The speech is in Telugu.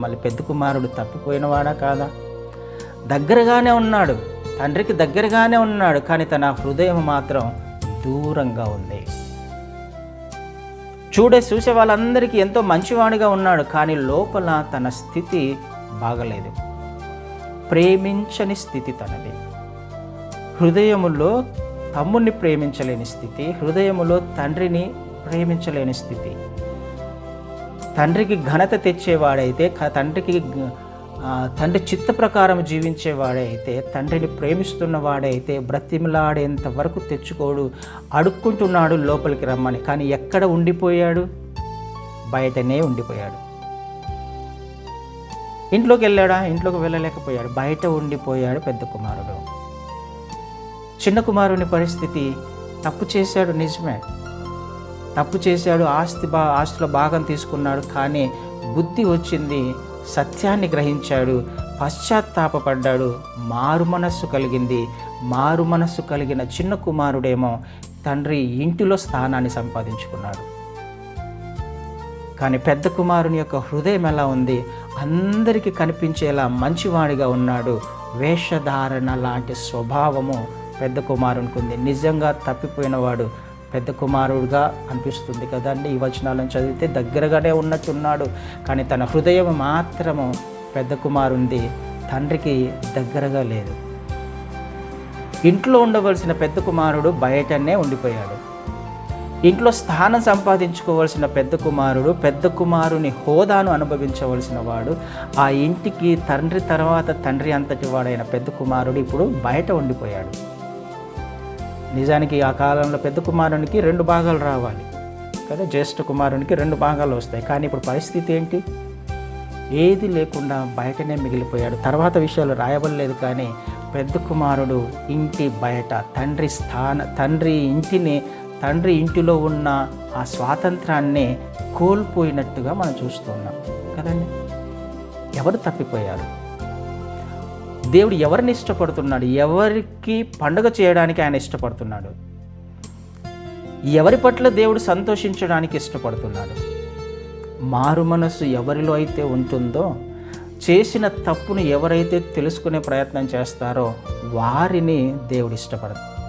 మళ్ళీ పెద్ద కుమారుడు తప్పిపోయినవాడా కాదా? దగ్గరగానే ఉన్నాడు తండ్రికి దగ్గరగానే ఉన్నాడు కానీ తన హృదయం మాత్రం దూరంగా ఉంది. చూడే చూసే వాళ్ళందరికీ ఎంతో మంచివాడిగా ఉన్నాడు కానీ లోపల తన స్థితి బాగలేదు. ప్రేమించని స్థితి తనది. హృదయములో తమ్ముణ్ణి ప్రేమించలేని స్థితి హృదయములో తండ్రిని ప్రేమించలేని స్థితి. తండ్రికి ఘనత తెచ్చేవాడైతే తండ్రికి తండ్రి చిత్త ప్రకారం జీవించేవాడైతే తండ్రిని ప్రేమిస్తున్న వాడైతే బ్రతిమలాడేంత వరకు తెచ్చుకోడు అడుక్కుంటున్నాడు లోపలికి రమ్మని. కానీ ఎక్కడ ఉండిపోయాడు? బయటనే ఉండిపోయాడు. ఇంట్లోకి వెళ్ళాడా? ఇంట్లోకి వెళ్ళలేకపోయాడు. బయట ఉండిపోయాడు పెద్ద కుమారుడు. చిన్న కుమారుని పరిస్థితి తప్పు చేశాడు నిజమే. తప్పు చేశాడు ఆస్తి బా ఆస్తిలో భాగం తీసుకున్నాడు కానీ బుద్ధి వచ్చింది సత్యాన్ని గ్రహించాడు పశ్చాత్తాపడ్డాడు మారు మనస్సు కలిగింది. మారు మనస్సు కలిగిన చిన్న కుమారుడేమో తండ్రి ఇంటిలో స్థానాన్ని సంపాదించుకున్నాడు. కానీ పెద్ద కుమారుని యొక్క హృదయం ఎలా ఉంది? అందరికీ కనిపించేలా మంచివాడిగా ఉన్నాడు. వేషధారణ లాంటి స్వభావము పెద్ద కుమారునికి ఉంది నిజంగా తప్పిపోయినవాడు పెద్ద కుమారుడుగా అనిపిస్తుంది కదండి. ఈ వచనాలను చదివితే దగ్గరగానే ఉన్నట్టున్నాడు. కానీ తన హృదయం మాత్రము పెద్ద కుమారుంది. తండ్రికి దగ్గరగా లేదు. ఇంట్లో ఉండవలసిన పెద్ద కుమారుడు బయటనే ఉండిపోయాడు. ఇంట్లో స్థానం సంపాదించుకోవలసిన పెద్ద కుమారుడు పెద్ద కుమారుని హోదాను అనుభవించవలసిన వాడు ఆ ఇంటికి తండ్రి తర్వాత తండ్రి అంతటి వాడైన పెద్ద కుమారుడు ఇప్పుడు బయట ఉండిపోయాడు. నిజానికి ఆ కాలంలో పెద్ద కుమారునికి రెండు భాగాలు రావాలి. కదా? జ్యేష్ఠ కుమారునికి రెండు భాగాలు వస్తాయి. కానీ ఇప్పుడు పరిస్థితి ఏంటి? ఏది లేకుండా బయటనే మిగిలిపోయాడు. తర్వాత విషయాలు రాయబడలేదు కానీ పెద్ద కుమారుడు ఇంటి బయట తండ్రి స్థాన తండ్రి ఇంటిని తండ్రి ఇంటిలో ఉన్న ఆ స్వాతంత్రాన్ని కోల్పోయినట్టుగా మనం చూస్తున్నాం కదండి? ఎవరు తప్పిపోయారు? దేవుడు ఎవరిని ఇష్టపడుతున్నాడు? ఎవరికి పండుగ చేయడానికి ఆయన ఇష్టపడుతున్నాడు? ఎవరి పట్ల దేవుడు సంతోషించడానికి ఇష్టపడుతున్నాడు? మారు మనస్సు ఎవరిలో అయితే ఉంటుందో చేసిన తప్పును ఎవరైతే తెలుసుకునే ప్రయత్నం చేస్తారో వారిని దేవుడు ఇష్టపడతాడు.